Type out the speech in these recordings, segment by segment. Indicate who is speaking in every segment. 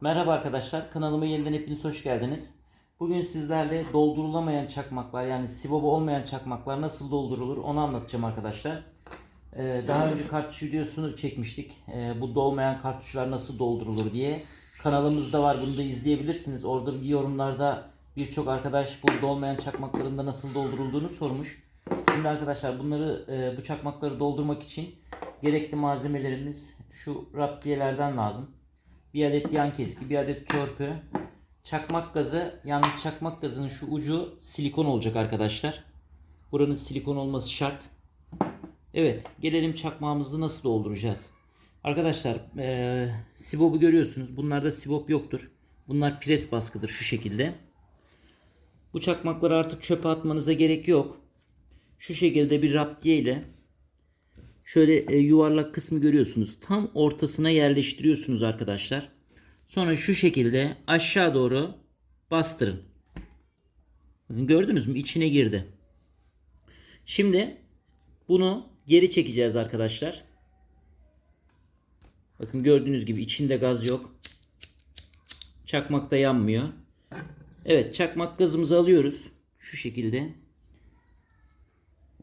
Speaker 1: Merhaba arkadaşlar, kanalıma yeniden hepiniz hoş geldiniz. Bugün sizlerle doldurulamayan çakmaklar yani sibobu olmayan çakmaklar nasıl doldurulur onu anlatacağım arkadaşlar. Ee, daha önce kartuş videosunu çekmiştik. Ee, bu dolmayan kartuşlar nasıl doldurulur diye. Kanalımızda var bunu da izleyebilirsiniz. Orada bir yorumlarda birçok arkadaş bu dolmayan çakmakların da nasıl doldurulduğunu sormuş. Şimdi arkadaşlar bunları e, bu çakmakları doldurmak için gerekli malzemelerimiz şu raptiyelerden lazım. Bir adet yan keski, bir adet törpü, çakmak gazı. Yalnız çakmak gazının şu ucu silikon olacak arkadaşlar. Buranın silikon olması şart. Evet, gelelim çakmağımızı nasıl dolduracağız. Arkadaşlar, eee sibobu görüyorsunuz. Bunlarda sibop yoktur. Bunlar pres baskıdır şu şekilde. Bu çakmakları artık çöpe atmanıza gerek yok. Şu şekilde bir raptiye ile şöyle e, yuvarlak kısmı görüyorsunuz. Tam ortasına yerleştiriyorsunuz arkadaşlar. Sonra şu şekilde aşağı doğru bastırın. Gördünüz mü? İçine girdi. Şimdi bunu geri çekeceğiz arkadaşlar. Bakın gördüğünüz gibi içinde gaz yok. Çakmak da yanmıyor. Evet çakmak gazımızı alıyoruz. Şu şekilde.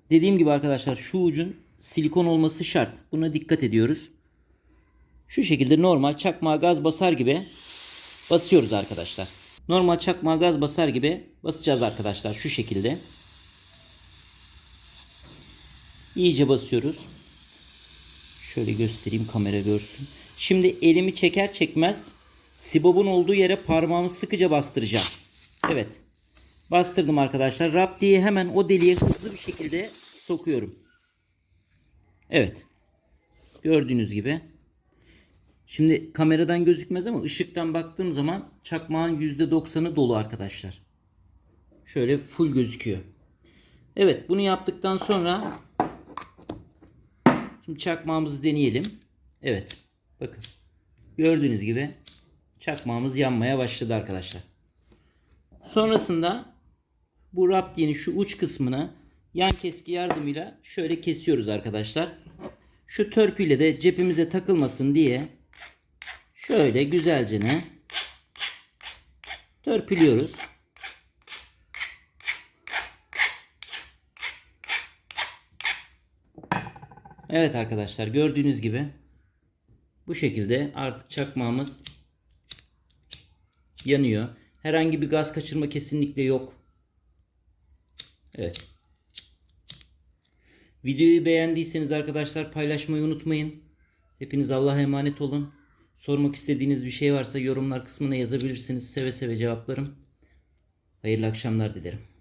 Speaker 1: Dediğim gibi arkadaşlar şu ucun silikon olması şart. Buna dikkat ediyoruz. Şu şekilde normal çakmağa gaz basar gibi basıyoruz arkadaşlar. Normal çakmağa gaz basar gibi basacağız arkadaşlar şu şekilde. İyice basıyoruz. Şöyle göstereyim kamera görsün. Şimdi elimi çeker çekmez sibobun olduğu yere parmağımı sıkıca bastıracağım. Evet. Bastırdım arkadaşlar. Rap diye hemen o deliğe hızlı bir şekilde sokuyorum. Evet. Gördüğünüz gibi. Şimdi kameradan gözükmez ama ışıktan baktığım zaman çakmağın %90'ı dolu arkadaşlar. Şöyle full gözüküyor. Evet bunu yaptıktan sonra şimdi çakmağımızı deneyelim. Evet. Bakın. Gördüğünüz gibi çakmağımız yanmaya başladı arkadaşlar. Sonrasında bu raptiyenin şu uç kısmını yan keski yardımıyla şöyle kesiyoruz arkadaşlar. Şu törpüyle de cepimize takılmasın diye şöyle güzelce ne törpülüyoruz. Evet arkadaşlar gördüğünüz gibi bu şekilde artık çakmağımız yanıyor. Herhangi bir gaz kaçırma kesinlikle yok. Evet. Videoyu beğendiyseniz arkadaşlar paylaşmayı unutmayın. Hepiniz Allah'a emanet olun. Sormak istediğiniz bir şey varsa yorumlar kısmına yazabilirsiniz. Seve seve cevaplarım. Hayırlı akşamlar dilerim.